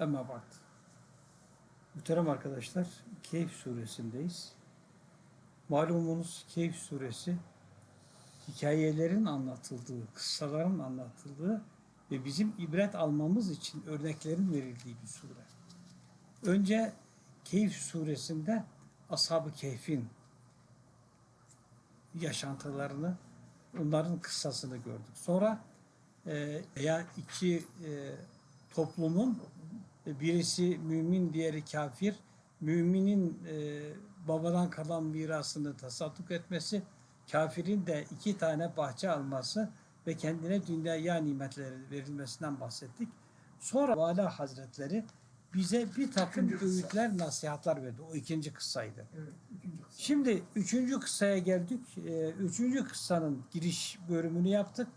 Ama bak. Muhterem arkadaşlar, Keyif suresindeyiz. Malumunuz Keyif suresi hikayelerin anlatıldığı, kıssaların anlatıldığı ve bizim ibret almamız için örneklerin verildiği bir sure. Önce Keyif suresinde Ashab-ı Keyf'in yaşantılarını, onların kıssasını gördük. Sonra e, veya iki e, toplumun birisi mümin, diğeri kafir. Müminin e, babadan kalan mirasını tasadduk etmesi, kafirin de iki tane bahçe alması ve kendine dünya nimetleri verilmesinden bahsettik. Sonra Vala Hazretleri bize bir takım İkinci öğütler, nasihatler verdi. O ikinci kıssaydı. Evet, ikinci kısım. Şimdi üçüncü kıssaya geldik. Ee, üçüncü kıssanın giriş bölümünü yaptık.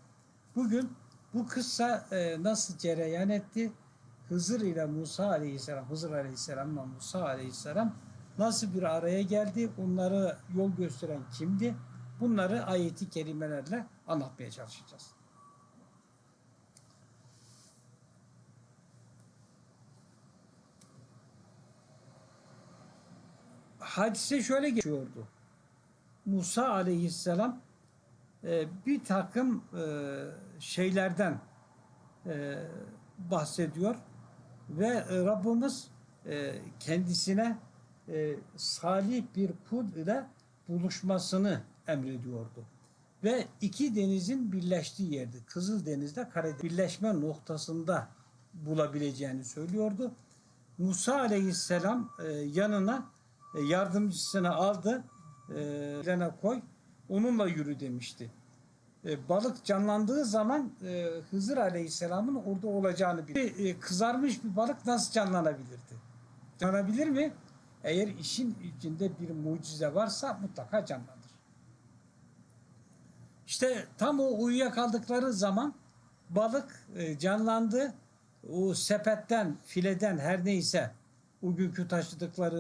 Bugün bu kıssa e, nasıl cereyan etti? Hızır ile Musa aleyhisselam, Hızır aleyhisselamla Musa aleyhisselam nasıl bir araya geldi? Onları yol gösteren kimdi? Bunları ayeti kerimelerle anlatmaya çalışacağız. Hadise şöyle geçiyordu. Musa aleyhisselam e, bir takım e, şeylerden e, bahsediyor ve e, Rabbimiz e, kendisine e, salih bir kul ile buluşmasını emrediyordu. Ve iki denizin birleştiği yerde, Kızıldeniz'de Karadeniz birleşme noktasında bulabileceğini söylüyordu. Musa aleyhisselam yanına yardımcısını aldı, e, koy, onunla yürü demişti. E, balık canlandığı zaman e, Hızır Aleyhisselam'ın orada olacağını bilir. E, kızarmış bir balık nasıl canlanabilirdi? Canlanabilir mi? Eğer işin içinde bir mucize varsa mutlaka canlanır. İşte tam o uyuyakaldıkları zaman balık e, canlandı. O sepetten, fileden her neyse o günkü taşıdıkları